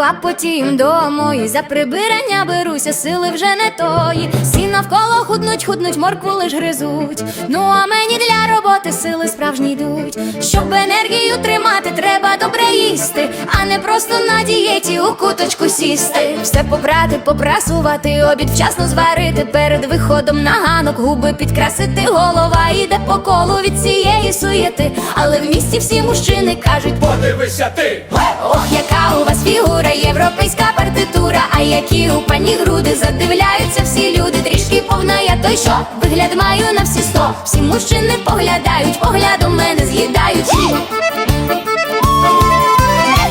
а потім домой. За прибирання беруся, сили вже не тої. Всі навколо худнуть, худнуть, моркву лиш гризуть. Ну а мені для роботи сили справжні йдуть. Щоб енергію тримати, треба добре їсти, а не просто на дієті у куточку сісти. Все попрати, попрасувати, обід вчасно зварити. Перед виходом на ганок губи підкрасити. Голова йде по колу від цієї суєти. Але в місті всі мужчини кажуть. Подивися ти! Ох, яка у вас фігура, європейська партитура, а які у пані груди задивляються всі люди, трішки повна я той що вигляд маю на всі сто. Всі мужчини поглядають, поглядом мене з'їдають.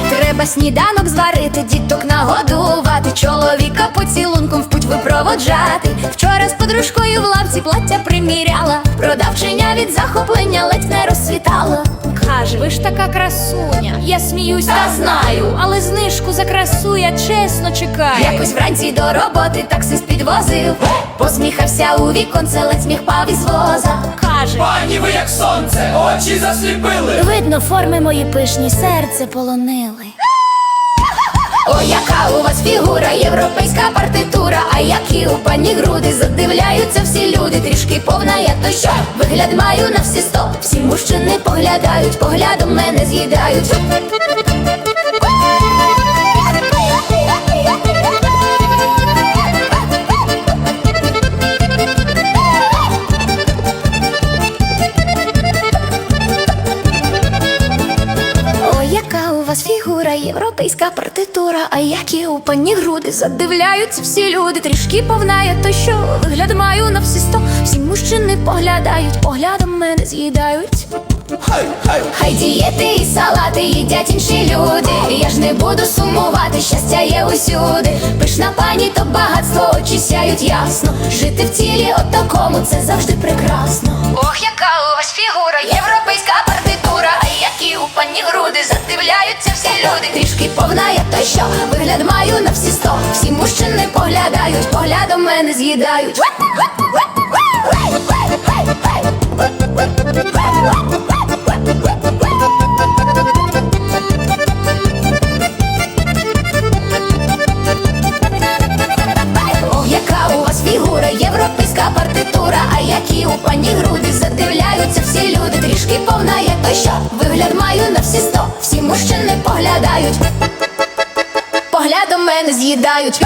Треба сніданок зварити, діток нагодувати, чоловіка поцілунком в путь випроводжати. Вчора з подружкою в лавці плаття приміряла, продавчиня від захоплення ледь не розсвітала. Каже, ви ж така красуня. Я сміюсь та знаю, але знижку за красу я чесно чекаю. Якось вранці до роботи таксист підвозив, посміхався у віконце, ледь сміх пав із воза. Каже, Пані ви як сонце, очі засліпили! видно, форми мої пишні серце полонили. О, яка у вас фігура, європейська партитура, а які у пані груди задивляються всі люди, трішки повна я то що вигляд маю на всі сто. Всі мужчини поглядають, поглядом мене з'їдають. У вас фігура, європейська партитура, а які у пані груди задивляються всі люди, трішки повна я то що вигляд маю на всі сто. Всі мужчини поглядають, поглядом мене з'їдають. Хай, хай! Хай дієти і салати їдять інші люди. Я ж не буду сумувати, щастя є усюди. Пишна пані, то багатство очі сяють ясно. Жити в тілі от такому це завжди прекрасно. Ох, яка груди задивляються всі люди. Трішки повна я то що? Вигляд маю на всі сто. Всі мужчини поглядають, поглядом мене з'їдають. Ох, яка у вас фігура, європейська партитура, а які у пані груди? Задивляються всі люди, трішки повна я то що? Вигляд маю на всі мужчини поглядають, поглядом мене з'їдають.